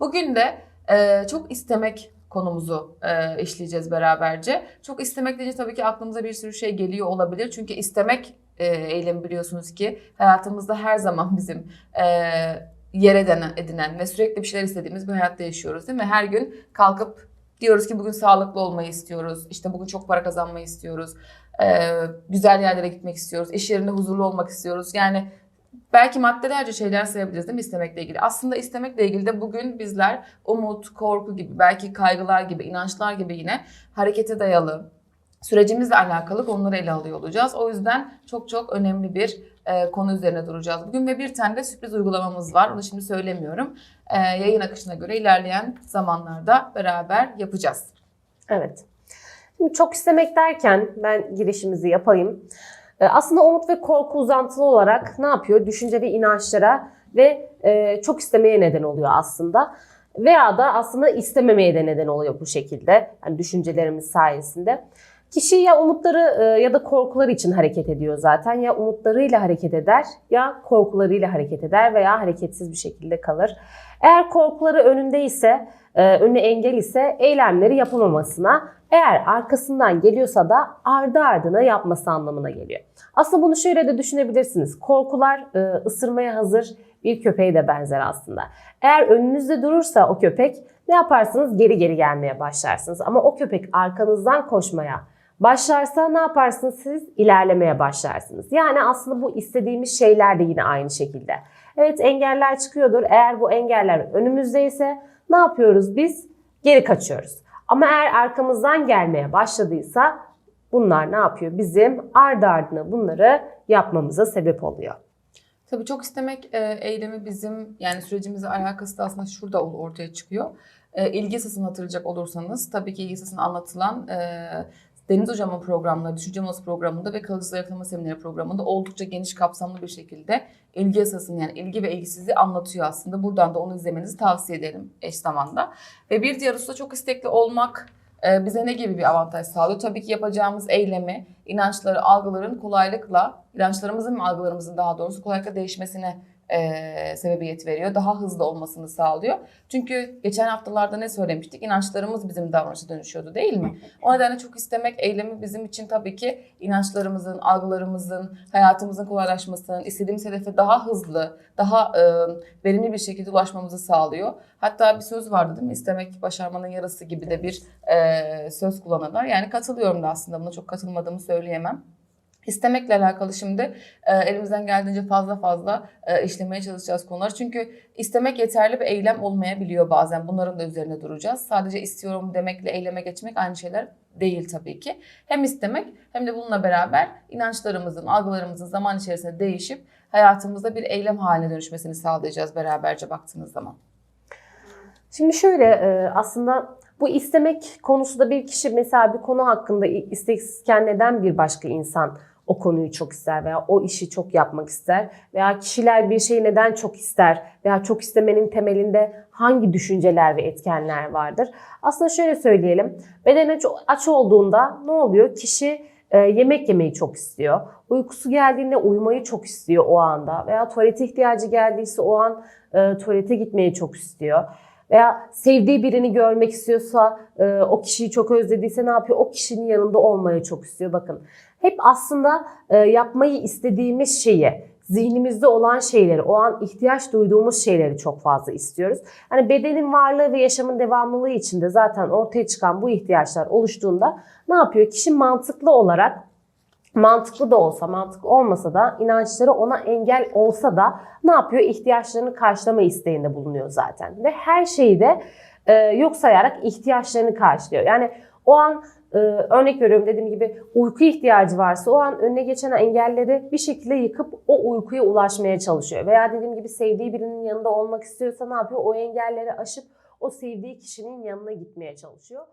Bugün de e, çok istemek konumuzu e, işleyeceğiz beraberce. Çok istemek deyince tabii ki aklımıza bir sürü şey geliyor olabilir. Çünkü istemek e, eylemi biliyorsunuz ki hayatımızda her zaman bizim e, yer edinen, ve sürekli bir şeyler istediğimiz bir hayatta yaşıyoruz değil mi? Her gün kalkıp diyoruz ki bugün sağlıklı olmayı istiyoruz. İşte bugün çok para kazanmayı istiyoruz. E, güzel yerlere gitmek istiyoruz. İş yerinde huzurlu olmak istiyoruz. Yani belki maddelerce şeyler sayabiliriz değil mi istemekle ilgili? Aslında istemekle ilgili de bugün bizler umut, korku gibi, belki kaygılar gibi, inançlar gibi yine harekete dayalı, sürecimizle alakalı konuları ele alıyor olacağız. O yüzden çok çok önemli bir e, konu üzerine duracağız bugün ve bir tane de sürpriz uygulamamız var. Onu şimdi söylemiyorum. E, yayın akışına göre ilerleyen zamanlarda beraber yapacağız. Evet. Şimdi çok istemek derken ben girişimizi yapayım. Ee, Aslında umut ve korku uzantılı olarak ne yapıyor? Düşünce ve inançlara ve e, çok istemeye neden oluyor aslında. Veya da aslında istememeye de neden oluyor bu şekilde. Yani düşüncelerimiz sayesinde. Kişi ya umutları e, ya da korkuları için hareket ediyor zaten. Ya umutlarıyla hareket eder ya korkularıyla hareket eder veya hareketsiz bir şekilde kalır. Eğer korkuları önünde ise, e, önüne engel ise eylemleri yapamamasına, eğer arkasından geliyorsa da ardı ardına yapması anlamına geliyor. Aslında bunu şöyle de düşünebilirsiniz. Korkular e, ısırmaya hazır bir köpeğe de benzer aslında. Eğer önünüzde durursa o köpek ne yaparsınız? Geri geri gelmeye başlarsınız. Ama o köpek arkanızdan koşmaya başlarsa ne yaparsınız siz? İlerlemeye başlarsınız. Yani aslında bu istediğimiz şeyler de yine aynı şekilde. Evet engeller çıkıyordur. Eğer bu engeller önümüzdeyse ne yapıyoruz biz? Geri kaçıyoruz. Ama eğer arkamızdan gelmeye başladıysa bunlar ne yapıyor? Bizim ardı ardına bunları yapmamıza sebep oluyor. Tabii çok istemek e, eylemi bizim yani sürecimizle alakası da aslında şurada ortaya çıkıyor. E, ilgi hatırlayacak olursanız tabii ki ilgi esasını anlatılan e, Deniz Hocam'ın programları, Düşünce Molası programında ve Kalıcı Zayıflama Semineri programında oldukça geniş kapsamlı bir şekilde ilgi esasını yani ilgi ve ilgisizliği anlatıyor aslında. Buradan da onu izlemenizi tavsiye ederim eş zamanda. Ve bir diğer hususta çok istekli olmak e, bize ne gibi bir avantaj sağlıyor? Tabii ki yapacağımız eylemi, inançları, algıların kolaylıkla, inançlarımızın ve algılarımızın daha doğrusu kolaylıkla değişmesine e, sebebiyet veriyor. Daha hızlı olmasını sağlıyor. Çünkü geçen haftalarda ne söylemiştik? İnançlarımız bizim davranışa dönüşüyordu değil mi? O nedenle çok istemek eylemi bizim için tabii ki inançlarımızın, algılarımızın, hayatımızın kolaylaşmasının, istediğimiz hedefe daha hızlı, daha e, verimli bir şekilde ulaşmamızı sağlıyor. Hatta bir söz vardı değil mi? İstemek başarmanın yarısı gibi de bir e, söz kullanırlar. Yani katılıyorum da aslında buna çok katılmadığımı söyleyemem. İstemekle alakalı şimdi e, elimizden geldiğince fazla fazla e, işlemeye çalışacağız konuları. Çünkü istemek yeterli bir eylem olmayabiliyor bazen. Bunların da üzerine duracağız. Sadece istiyorum demekle eyleme geçmek aynı şeyler değil tabii ki. Hem istemek hem de bununla beraber inançlarımızın, algılarımızın zaman içerisinde değişip hayatımızda bir eylem haline dönüşmesini sağlayacağız beraberce baktığınız zaman. Şimdi şöyle e, aslında bu istemek konusunda bir kişi mesela bir konu hakkında isteksizken neden bir başka insan o konuyu çok ister veya o işi çok yapmak ister veya kişiler bir şeyi neden çok ister veya çok istemenin temelinde hangi düşünceler ve etkenler vardır? Aslında şöyle söyleyelim. Beden aç, aç olduğunda ne oluyor? Kişi e, yemek yemeyi çok istiyor. Uykusu geldiğinde uyumayı çok istiyor o anda veya tuvalete ihtiyacı geldiyse o an e, tuvalete gitmeyi çok istiyor veya sevdiği birini görmek istiyorsa, e, o kişiyi çok özlediyse ne yapıyor? O kişinin yanında olmayı çok istiyor. Bakın hep aslında e, yapmayı istediğimiz şeyi, zihnimizde olan şeyleri, o an ihtiyaç duyduğumuz şeyleri çok fazla istiyoruz. Hani bedenin varlığı ve yaşamın devamlılığı içinde zaten ortaya çıkan bu ihtiyaçlar oluştuğunda ne yapıyor? Kişi mantıklı olarak mantıklı da olsa, mantıklı olmasa da inançları ona engel olsa da ne yapıyor? İhtiyaçlarını karşılama isteğinde bulunuyor zaten. Ve her şeyi de e, yok sayarak ihtiyaçlarını karşılıyor. Yani o an e, örnek veriyorum dediğim gibi uyku ihtiyacı varsa o an önüne geçen engelleri bir şekilde yıkıp o uykuya ulaşmaya çalışıyor. Veya dediğim gibi sevdiği birinin yanında olmak istiyorsa ne yapıyor? O engelleri aşıp o sevdiği kişinin yanına gitmeye çalışıyor.